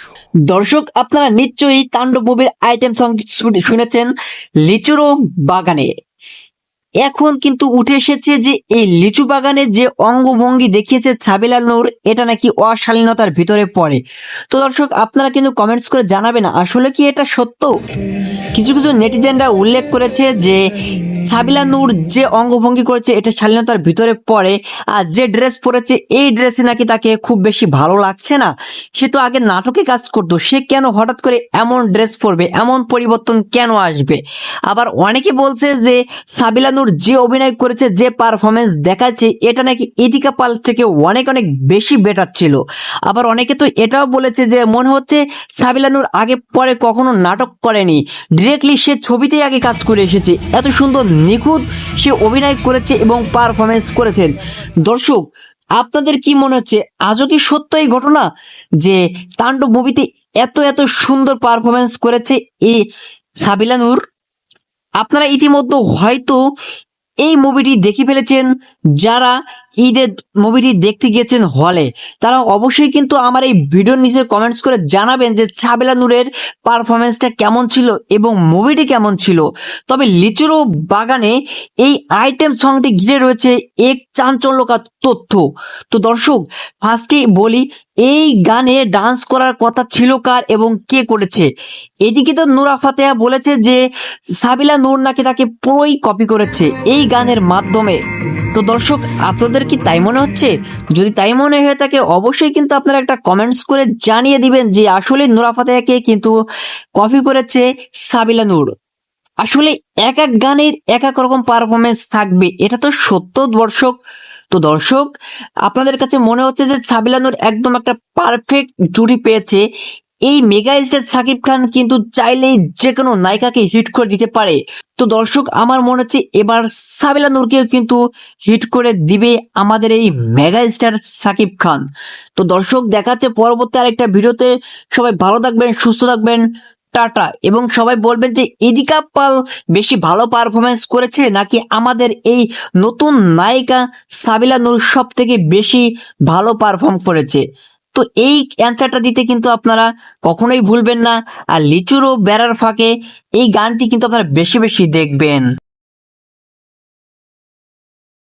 Show. দর্শক, আপনারা নিশ্চয়ই তাণ্ডব মুভির আইটেম সং শুনেছেন লিচুরো বাগানে। এখন কিন্তু উঠে এসেছে যে এই লিচু বাগানের যে অঙ্গভঙ্গি দেখিয়েছে ছাবিলাল নূর, এটা নাকি অশালীনতার ভিতরে পড়ে। তো দর্শক, আপনারা কিন্তু কমেন্টস করে জানাবেন, আসলে কি এটা সত্য? কিছু কিছু নেটিজেনরা উল্লেখ করেছে যে সাবিলা নূর যে অঙ্গভঙ্গি করেছে, এটা শালীনতার ভিতরে পড়ে, আর যে ড্রেস পরেছে, এই ড্রেসে নাকি তাকে খুব বেশি ভালো লাগছে না। সে তো আগে নাটকে কাজ করতো, সে কেন হঠাৎ করে এমন ড্রেস পরবে, এমন পরিবর্তন কেন আসবে? আবার অনেকে বলছে যে সাবিলা নূর যে অভিনয় করেছে, যে পারফরমেন্স দেখাচ্ছে, এটা নাকি ইদিকা পাল থেকে অনেক অনেক বেশি বেটার ছিল। আবার অনেকে তো এটাও বলেছে যে, মনে হচ্ছে সাবিলা নূর আগে পরে কখনো নাটক করেনি। ডিরেক্টলি সে ছবিতেই আগে কাজ করে এসেছে। এত সুন্দর নিখুঁত সে অভিনয় করেছে এবং পারফরমেন্স করেছেন। দর্শক, আপনাদের কি মনে হচ্ছে? আজও কি সত্য এই ঘটনা যে তাণ্ডব মুভিতে এত এত সুন্দর পারফরমেন্স করেছে এই সাবিলা নূর? আপনারা ইতিমধ্যে হয়তো এই মুভিটি দেখে ফেলেছেন যারা ঈদের মুভিটি দেখতে গিয়েছেন হলে তারা অবশ্যই কিন্তু আমার এই ভিডিওর নিচে কমেন্টস করে জানাবেন যে ছাবেলা নূরের পারফরমেন্সটা কেমন ছিল এবং মুভিটি কেমন ছিল। তবে লিচুরো বাগানে এই আইটেম সংটি ঘিরে রয়েছে এক চাঞ্চল্যকার তথ্য। তো দর্শক ফার্স্টে বলি, এই গানে ডান্স করার কথা ছিল কার এবং কে করেছে? এদিকে তো নুরা ফাতেহা বলেছে যে সাবিলা নূর নাকি তাকে পুরোই কপি করেছে এই গানের মাধ্যমে। তো দর্শক, আপনাদের কি তাই মনে হচ্ছে? যদি তাই মনে হয়ে থাকে, অবশ্যই কিন্তু আপনারা একটা কমেন্টস করে জানিয়ে দিবেন যে আসলে নুরা কিন্তু কপি করেছে সাবিলা নূর। আসলে এক এক গানের এক এক রকম পারফরমেন্স থাকবে, এটা তো সত্য দর্শক। তো দর্শক, আপনাদের কাছে মনে হচ্ছে যে সাবিলানুর একদম একটা পারফেক্ট জুটি পেয়েছে। এই মেগা স্টার সাকিব খান কিন্তু চাইলেই যে কোনো নায়িকাকে হিট করে দিতে পারে। তো দর্শক, আমার মনে হচ্ছে এবার সাবিলা নূরকেও কিন্তু হিট করে দিবে আমাদের এই মেগা স্টার সাকিব খান। তো দর্শক, দেখাচ্ছে পরবর্তী আরেকটা ভিডিওতে। সবাই ভালো থাকবেন, সুস্থ থাকবেন। টাটা। এবং সবাই বলবেন যে ইদিকা পাল বেশি ভালো পারফরমেন্স করেছে নাকি আমাদের এই নতুন নায়িকা সাবিলা নূর সব থেকে বেশি ভালো পারফর্ম করেছে? তো এই অ্যান্সারটা দিতে কিন্তু আপনারা কখনোই ভুলবেন না। আর লিচুরও বেড়ার ফাঁকে এই গানটি কিন্তু আপনারা বেশি বেশি দেখবেন।